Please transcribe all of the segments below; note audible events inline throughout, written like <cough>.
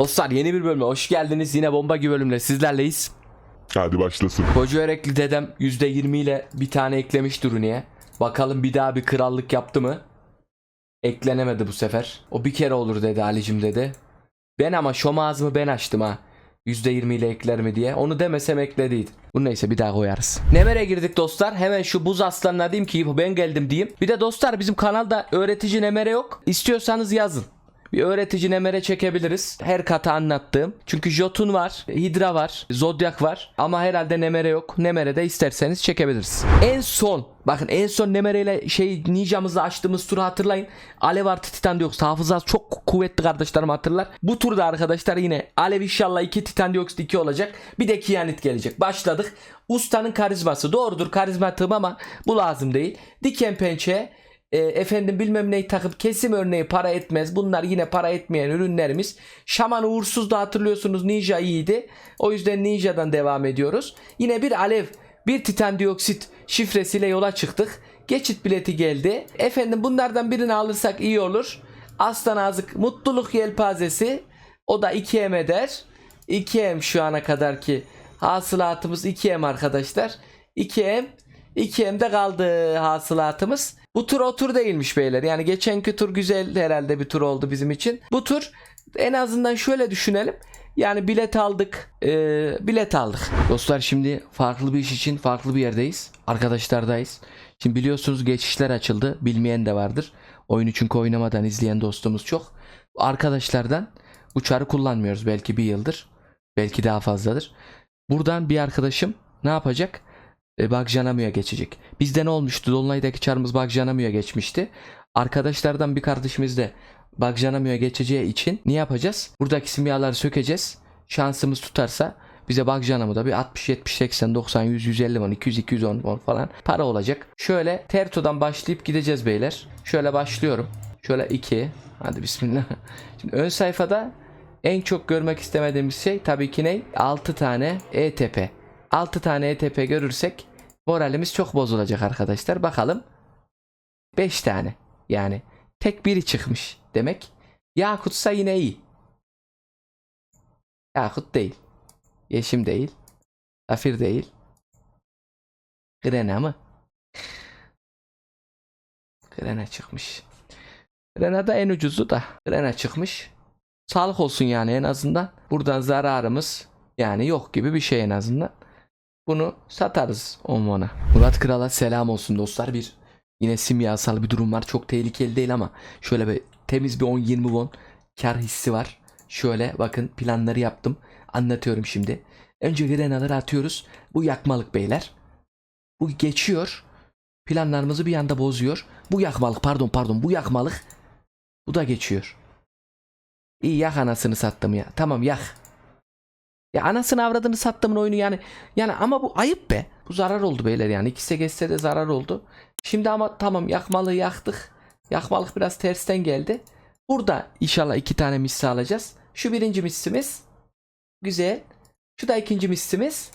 Dostlar yeni bir bölüme hoş geldiniz. Yine bomba gibi bölümle sizlerleyiz. Hadi başlasın. Koca Örekli dedem %20 ile bir tane eklemiş Duruni'ye. Bakalım bir daha bir krallık yaptı mı? Eklenemedi bu sefer. O bir kere olur dedi Ali'cim dedi. Ben ama şom ağzımı ben açtım ha. %20 ile ekler mi diye. Onu demesem eklediydi. Bu neyse bir daha koyarız. Nemer'e girdik dostlar. Hemen şu buz aslanına diyeyim ki ben geldim diyeyim. Bir de dostlar bizim kanalda öğretici Nemer'e yok. İstiyorsanız yazın. Bir öğretici nemere çekebiliriz. Her kata anlattığım. Çünkü Jotun var, Hidra var, Zodiac var. Ama herhalde Nemere yok. Nemere de isterseniz çekebiliriz. En son bakın en son Nemere ile şey Ninja'mızla açtığımız turu hatırlayın. Alev artı Titan Dioxit hafıza çok kuvvetli kardeşlerim hatırlar. Bu turda arkadaşlar yine Alev inşallah 2 Titan Dioxit 2 olacak. Bir de Kianit gelecek. Başladık. Ustanın karizması doğrudur karizmatım ama bu lazım değil. Diken pençe e, efendim bilmem neyi takıp kesim örneği para etmez. Bunlar yine para etmeyen ürünlerimiz. Şaman uğursuz da hatırlıyorsunuz Ninja iyiydi. O yüzden Ninja'dan devam ediyoruz. Yine bir alev, bir titan dioksit şifresiyle yola çıktık. Geçit bileti geldi. Efendim bunlardan birini alırsak iyi olur. Aslan Azık mutluluk yelpazesi. O da 2M eder. 2M şu ana kadar ki hasılatımız 2M arkadaşlar. 2M 2M'de kaldı hasılatımız. Bu tur o tur değilmiş beyler. Yani geçenki tur güzel herhalde bir tur oldu bizim için. Bu tur en azından şöyle düşünelim. Yani bilet aldık. eee, bilet aldık. Dostlar şimdi farklı bir iş için farklı bir yerdeyiz. Arkadaşlardayız. Şimdi biliyorsunuz geçişler açıldı. Bilmeyen de vardır. Oyunu çünkü oynamadan izleyen dostumuz çok. Arkadaşlardan uçarı kullanmıyoruz belki bir yıldır. Belki daha fazladır. Buradan bir arkadaşım ne yapacak? E, Bagjanamı'ya geçecek. Bizde ne olmuştu? Dolunay'daki çarımız Bagjanamı'ya geçmişti. Arkadaşlardan bir kardeşimiz de Bagjanamı'ya geçeceği için ne yapacağız? Buradaki simyaları sökeceğiz. Şansımız tutarsa bize Bagjanamı'da bir 60, 70, 80, 90, 100, 150 won, 200, 210 won falan para olacak. Şöyle Terto'dan başlayıp gideceğiz beyler. Şöyle başlıyorum. Şöyle 2. Hadi bismillah. <laughs> Şimdi ön sayfada en çok görmek istemediğimiz şey tabii ki ne? 6 tane ETP. 6 tane ETP görürsek moralimiz çok bozulacak arkadaşlar. Bakalım. 5 tane. Yani tek biri çıkmış demek. Yakutsa yine iyi. Yakut değil. Yeşim değil. Safir değil. Grena mı? Grena çıkmış. Grena da en ucuzu da. Grena çıkmış. Sağlık olsun yani en azından. Buradan zararımız yani yok gibi bir şey en azından. Bunu satarız Onmon'a. Murat Kral'a selam olsun dostlar. Bir yine simyasal bir durum var. Çok tehlikeli değil ama şöyle bir temiz bir 10-20 won kar hissi var. Şöyle bakın planları yaptım. Anlatıyorum şimdi. Önce grenaları atıyoruz. Bu yakmalık beyler. Bu geçiyor. Planlarımızı bir anda bozuyor. Bu yakmalık pardon pardon bu yakmalık. Bu da geçiyor. İyi yak anasını sattım ya. Tamam yak. Ya anasını avradını sattımın oyunu yani. Yani ama bu ayıp be. Bu zarar oldu beyler yani. İkisi geçse de zarar oldu. Şimdi ama tamam yakmalığı yaktık. Yakmalık biraz tersten geldi. Burada inşallah iki tane misli alacağız. Şu birinci mislimiz. Güzel. Şu da ikinci mislimiz.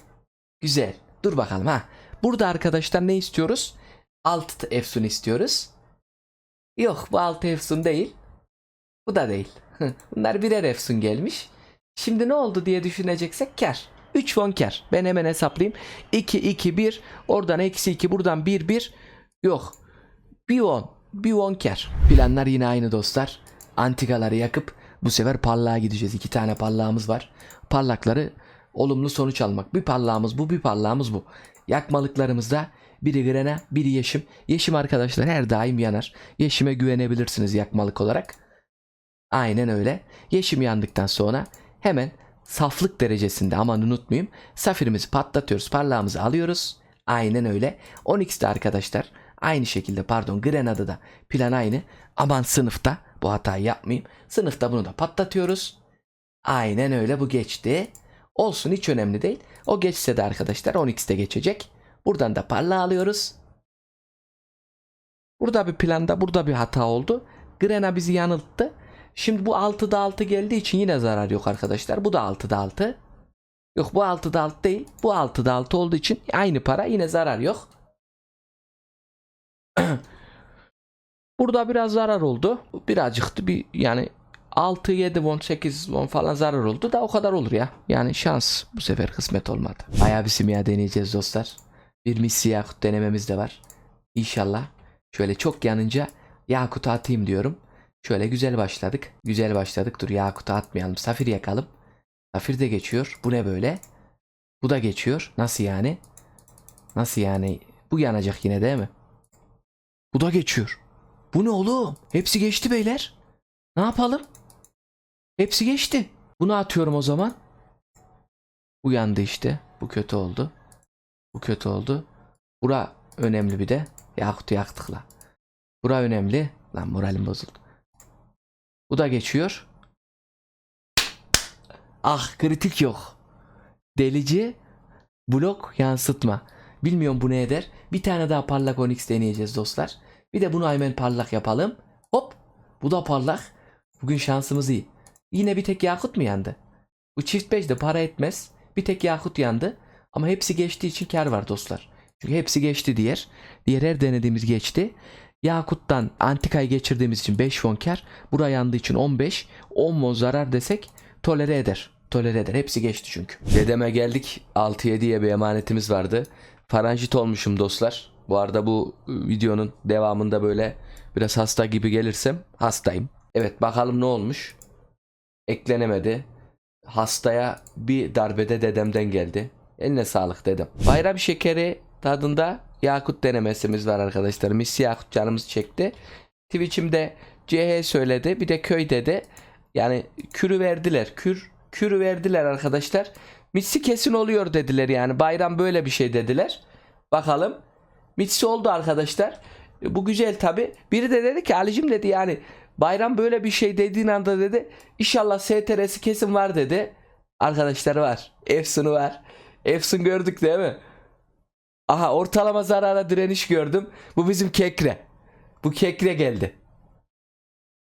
Güzel. Dur bakalım ha. Burada arkadaşlar ne istiyoruz? Altı efsun istiyoruz. Yok bu altı efsun değil. Bu da değil. Bunlar birer efsun gelmiş. Şimdi ne oldu diye düşüneceksek kar. 3 won kar. Ben hemen hesaplayayım. 2 2 1 oradan eksi 2 buradan 1 1 yok. 1 won. 1 won kar. Planlar yine aynı dostlar. Antikaları yakıp bu sefer parlağa gideceğiz. İki tane parlağımız var. Parlakları olumlu sonuç almak. Bir parlağımız bu, bir parlağımız bu. Yakmalıklarımızda biri grena, biri yeşim. Yeşim arkadaşlar her daim yanar. Yeşime güvenebilirsiniz yakmalık olarak. Aynen öyle. Yeşim yandıktan sonra hemen saflık derecesinde aman unutmayayım. Safirimizi patlatıyoruz. Parlağımızı alıyoruz. Aynen öyle. Onyx'te arkadaşlar aynı şekilde pardon Grenada da plan aynı. Aman sınıfta bu hatayı yapmayayım. Sınıfta bunu da patlatıyoruz. Aynen öyle bu geçti. Olsun hiç önemli değil. O geçse de arkadaşlar 10x'te geçecek. Buradan da parlağı alıyoruz. Burada bir planda burada bir hata oldu. Grena bizi yanılttı. Şimdi bu 6'da 6 geldiği için yine zarar yok arkadaşlar. Bu da 6'da 6. Yok bu 6'da 6 değil. Bu 6'da 6 olduğu için aynı para yine zarar yok. <clears throat> Burada biraz zarar oldu. Birazcıktı bir yani 6 7 won 8 won falan zarar oldu da o kadar olur ya. Yani şans bu sefer kısmet olmadı. Bayağı bir simya deneyeceğiz dostlar. Bir misli yakut denememiz de var. İnşallah. Şöyle çok yanınca yakutu atayım diyorum. Şöyle güzel başladık. Güzel başladık. Dur yakutu atmayalım. Safir yakalım. Safir de geçiyor. Bu ne böyle? Bu da geçiyor. Nasıl yani? Nasıl yani? Bu yanacak yine değil mi? Bu da geçiyor. Bu ne oğlum? Hepsi geçti beyler. Ne yapalım? Hepsi geçti. Bunu atıyorum o zaman. Bu yandı işte. Bu kötü oldu. Bu kötü oldu. Bura önemli bir de. Yakutu yaktık la. Bura önemli. Lan moralim bozuldu. Bu da geçiyor. Ah kritik yok. Delici blok yansıtma. Bilmiyorum bu ne eder. Bir tane daha parlak onyx deneyeceğiz dostlar. Bir de bunu hemen parlak yapalım. Hop. Bu da parlak. Bugün şansımız iyi. Yine bir tek yakut mu yandı? Bu çift beş de para etmez. Bir tek yakut yandı. Ama hepsi geçtiği için kar var dostlar. Çünkü hepsi geçti diğer. Diğer her denediğimiz geçti. Yakut'tan antikayı geçirdiğimiz için 5 won kar. Buraya yandığı için 15. 10 won zarar desek tolere eder. Tolere eder. Hepsi geçti çünkü. Dedeme geldik. 6-7'ye bir emanetimiz vardı. Faranjit olmuşum dostlar. Bu arada bu ıı, videonun devamında böyle biraz hasta gibi gelirsem hastayım. Evet bakalım ne olmuş. Eklenemedi. Hastaya bir darbede dedemden geldi. Eline sağlık dedem. Bayram şekeri tadında Yakut denemesimiz var arkadaşlar. Mis Yakut canımız çekti. Twitch'imde CH söyledi. Bir de köy dedi. Yani kürü verdiler. Kür kürü verdiler arkadaşlar. Mitsi kesin oluyor dediler yani. Bayram böyle bir şey dediler. Bakalım. Mitsi oldu arkadaşlar. Bu güzel tabi. Biri de dedi ki Ali'cim dedi yani bayram böyle bir şey dediğin anda dedi İnşallah STR'si kesin var dedi. Arkadaşlar var. Efsun'u var. Efsun gördük değil mi? Aha ortalama zarara direniş gördüm. Bu bizim kekre. Bu kekre geldi.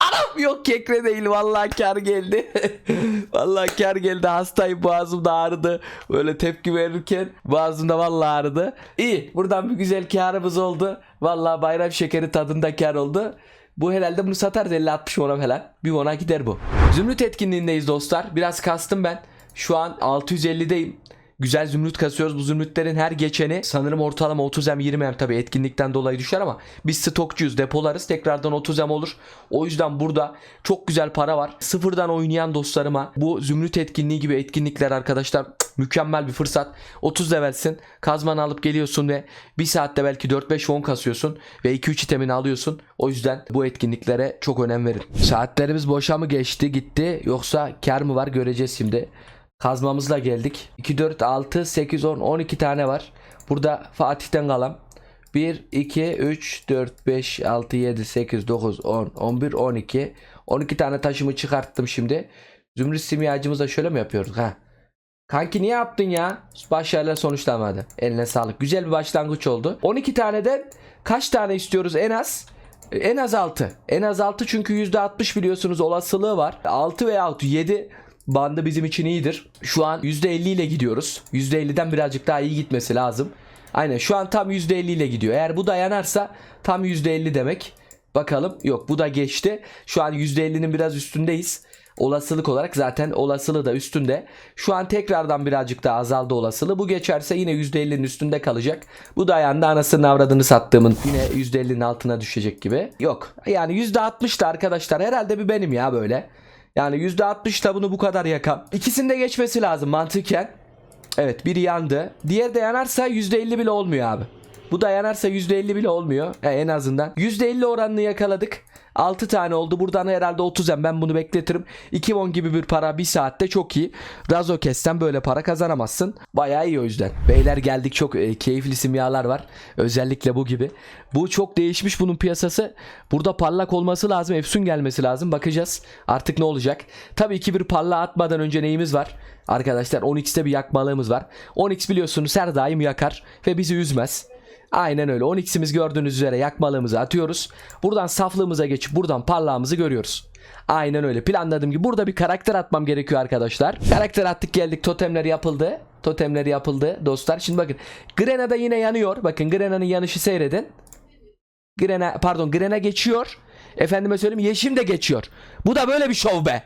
Anam yok kekre değil vallahi kar geldi. <laughs> vallahi kar geldi hastayım boğazım da ağrıdı. Böyle tepki verirken boğazım da vallahi ağrıdı. İyi buradan bir güzel karımız oldu. Vallahi bayram şekeri tadında kar oldu. Bu herhalde bunu satarız 50-60 ona falan. Bir ona gider bu. Zümrüt etkinliğindeyiz dostlar. Biraz kastım ben. Şu an 650'deyim. Güzel zümrüt kasıyoruz. Bu zümrütlerin her geçeni sanırım ortalama 30 m 20 m tabi etkinlikten dolayı düşer ama biz stokçuyuz depolarız tekrardan 30 m olur. O yüzden burada çok güzel para var. Sıfırdan oynayan dostlarıma bu zümrüt etkinliği gibi etkinlikler arkadaşlar mükemmel bir fırsat. 30 levelsin kazmanı alıp geliyorsun ve bir saatte belki 4-5 won kasıyorsun ve 2-3 itemini alıyorsun. O yüzden bu etkinliklere çok önem verin. Saatlerimiz boşa mı geçti gitti yoksa kar mı var göreceğiz şimdi. Kazmamızla geldik. 2, 4, 6, 8, 10, 12 tane var. Burada Fatih'ten kalan. 1, 2, 3, 4, 5, 6, 7, 8, 9, 10, 11, 12. 12 tane taşımı çıkarttım şimdi. Zümrüt simyacımızla şöyle mi yapıyoruz? Ha. Kanki niye yaptın ya? Başarıyla sonuçlanmadı. Eline sağlık. Güzel bir başlangıç oldu. 12 taneden kaç tane istiyoruz en az? En az 6. En az 6 çünkü %60 biliyorsunuz olasılığı var. 6 veya 7 bandı bizim için iyidir. Şu an %50 ile gidiyoruz. %50'den birazcık daha iyi gitmesi lazım. Aynen şu an tam %50 ile gidiyor. Eğer bu dayanarsa tam %50 demek. Bakalım. Yok bu da geçti. Şu an %50'nin biraz üstündeyiz. Olasılık olarak zaten olasılığı da üstünde. Şu an tekrardan birazcık daha azaldı olasılığı. Bu geçerse yine %50'nin üstünde kalacak. Bu dayandı anasının avradını sattığımın yine %50'nin altına düşecek gibi. Yok. Yani %60 da arkadaşlar herhalde bir benim ya böyle. Yani %60 da bunu bu kadar yakan. İkisinde geçmesi lazım mantıken. Evet biri yandı. Diğer de yanarsa %50 bile olmuyor abi. Bu da yanarsa %50 bile olmuyor. E, en azından. %50 oranını yakaladık. 6 tane oldu. Buradan herhalde 30 em ben bunu bekletirim. 2 won gibi bir para bir saatte çok iyi. Razo kessen böyle para kazanamazsın. Bayağı iyi o yüzden. Beyler geldik çok e, keyifli simyalar var. Özellikle bu gibi. Bu çok değişmiş bunun piyasası. Burada parlak olması lazım. Efsun gelmesi lazım. Bakacağız artık ne olacak. Tabii ki bir parlak atmadan önce neyimiz var? Arkadaşlar 10x'te bir yakmalığımız var. 10x biliyorsunuz her daim yakar ve bizi üzmez. Aynen öyle. 10x'imiz gördüğünüz üzere yakmalığımızı atıyoruz. Buradan saflığımıza geçip buradan parlağımızı görüyoruz. Aynen öyle. Planladığım gibi burada bir karakter atmam gerekiyor arkadaşlar. Karakter attık geldik. Totemler yapıldı. Totemler yapıldı dostlar. Şimdi bakın. Grena da yine yanıyor. Bakın Grena'nın yanışı seyredin. Grena pardon Grena geçiyor. Efendime söyleyeyim yeşim de geçiyor. Bu da böyle bir şov be.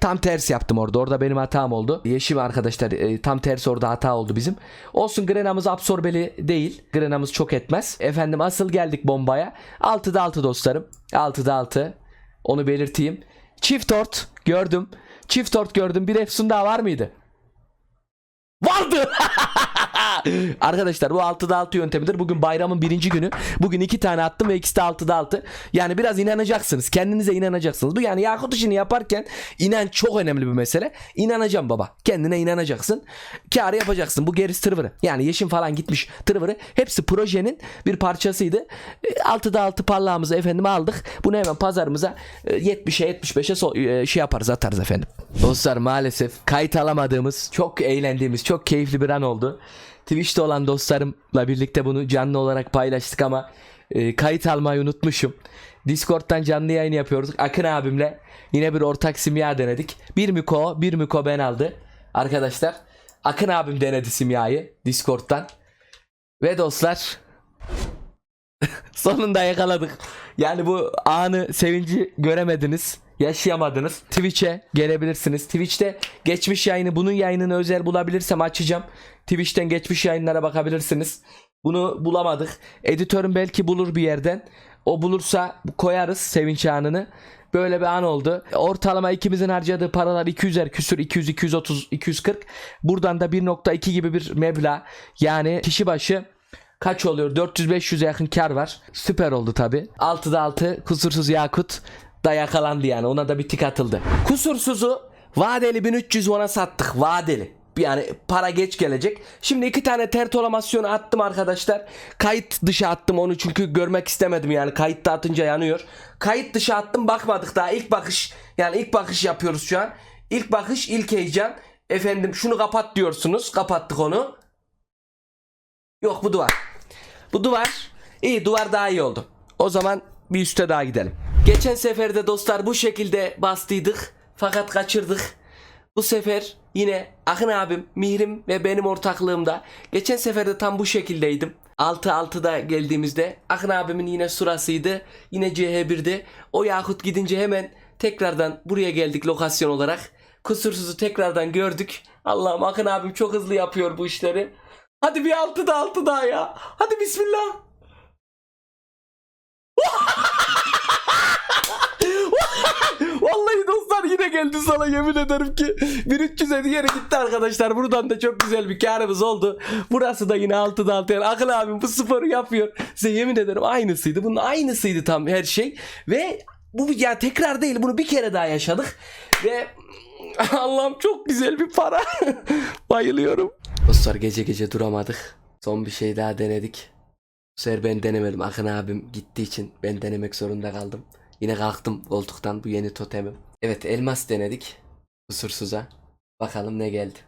Tam tersi yaptım orada. Orada benim hatam oldu. Yeşim arkadaşlar e, tam tersi orada hata oldu bizim. Olsun grenamız absorbeli değil. Grenamız çok etmez. Efendim asıl geldik bombaya. 6'da 6 dostlarım. 6'da 6. Onu belirteyim. Çift ort gördüm. Çift ort gördüm. Bir Efsun daha var mıydı? Vardı. <laughs> <laughs> Arkadaşlar bu 6'da 6 yöntemidir. Bugün bayramın birinci günü. Bugün iki tane attım ve ikisi de 6'da 6. Yani biraz inanacaksınız. Kendinize inanacaksınız. Bu yani Yakut işini yaparken inanç çok önemli bir mesele. İnanacağım baba. Kendine inanacaksın. Kar yapacaksın. Bu gerisi tırvırı. Yani yeşim falan gitmiş tırvırı. Hepsi projenin bir parçasıydı. E, 6'da 6 parlağımızı efendim aldık. Bunu hemen pazarımıza e, 70'e 75'e so- e, şey yaparız atarız efendim. Dostlar maalesef kayıt alamadığımız çok eğlendiğimiz çok keyifli bir an oldu. Twitch'te olan dostlarımla birlikte bunu canlı olarak paylaştık ama e, kayıt almayı unutmuşum. Discord'dan canlı yayın yapıyoruz. Akın abimle yine bir ortak simya denedik. Bir Miko, bir Miko ben aldı. Arkadaşlar Akın abim denedi simyayı Discord'dan. Ve dostlar <laughs> sonunda yakaladık. Yani bu anı sevinci göremediniz. Yaşayamadınız. Twitch'e gelebilirsiniz. Twitch'te geçmiş yayını bunun yayınını özel bulabilirsem açacağım. Twitch'ten geçmiş yayınlara bakabilirsiniz. Bunu bulamadık. Editörüm belki bulur bir yerden. O bulursa koyarız sevinç anını. Böyle bir an oldu. Ortalama ikimizin harcadığı paralar 200'er küsür 200 230 240. Buradan da 1.2 gibi bir meblağ. Yani kişi başı kaç oluyor? 400-500'e yakın kar var. Süper oldu tabi. 6'da 6 kusursuz Yakut da yakalandı yani. Ona da bir tik atıldı. Kusursuzu vadeli 1300 ona sattık. Vadeli. Yani para geç gelecek. Şimdi iki tane tertolamasyonu attım arkadaşlar. Kayıt dışı attım onu çünkü görmek istemedim yani. Kayıtta atınca yanıyor. Kayıt dışı attım bakmadık daha. ilk bakış yani ilk bakış yapıyoruz şu an. İlk bakış ilk heyecan. Efendim şunu kapat diyorsunuz. Kapattık onu. Yok bu duvar. Bu duvar. İyi duvar daha iyi oldu. O zaman bir üste daha gidelim. Geçen seferde dostlar bu şekilde bastıydık. Fakat kaçırdık. Bu sefer yine Akın abim, Mihrim ve benim ortaklığımda. Geçen seferde tam bu şekildeydim. 6-6'da geldiğimizde Akın abimin yine surasıydı. Yine CH1'di. O Yakut gidince hemen tekrardan buraya geldik lokasyon olarak. Kusursuzu tekrardan gördük. Allah'ım Akın abim çok hızlı yapıyor bu işleri. Hadi bir altı da altı daha ya. Hadi bismillah. <laughs> Dostlar yine geldi sana yemin ederim ki 1300'e yere gitti arkadaşlar. Buradan da çok güzel bir karımız oldu. Burası da yine 6'da 6 yani Akıl abim bu sporu yapıyor. Size yemin ederim aynısıydı. Bunun aynısıydı tam her şey. Ve bu yani tekrar değil bunu bir kere daha yaşadık. Ve <laughs> Allah'ım çok güzel bir para. <laughs> Bayılıyorum. Dostlar gece gece duramadık. Son bir şey daha denedik. Bu sefer ben denemedim. Akın abim gittiği için ben denemek zorunda kaldım. Yine kalktım koltuktan bu yeni totemim. Evet elmas denedik. Kusursuza. Bakalım ne geldi.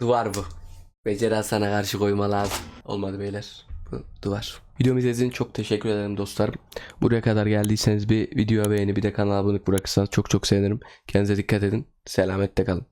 Duvar bu. Beceri Hasan'a karşı koyma lazım. Olmadı beyler. Bu duvar. Videomu izlediğiniz için çok teşekkür ederim dostlarım. Buraya kadar geldiyseniz bir videoya beğeni bir de kanala abone bırakırsanız çok çok sevinirim. Kendinize dikkat edin. Selametle kalın.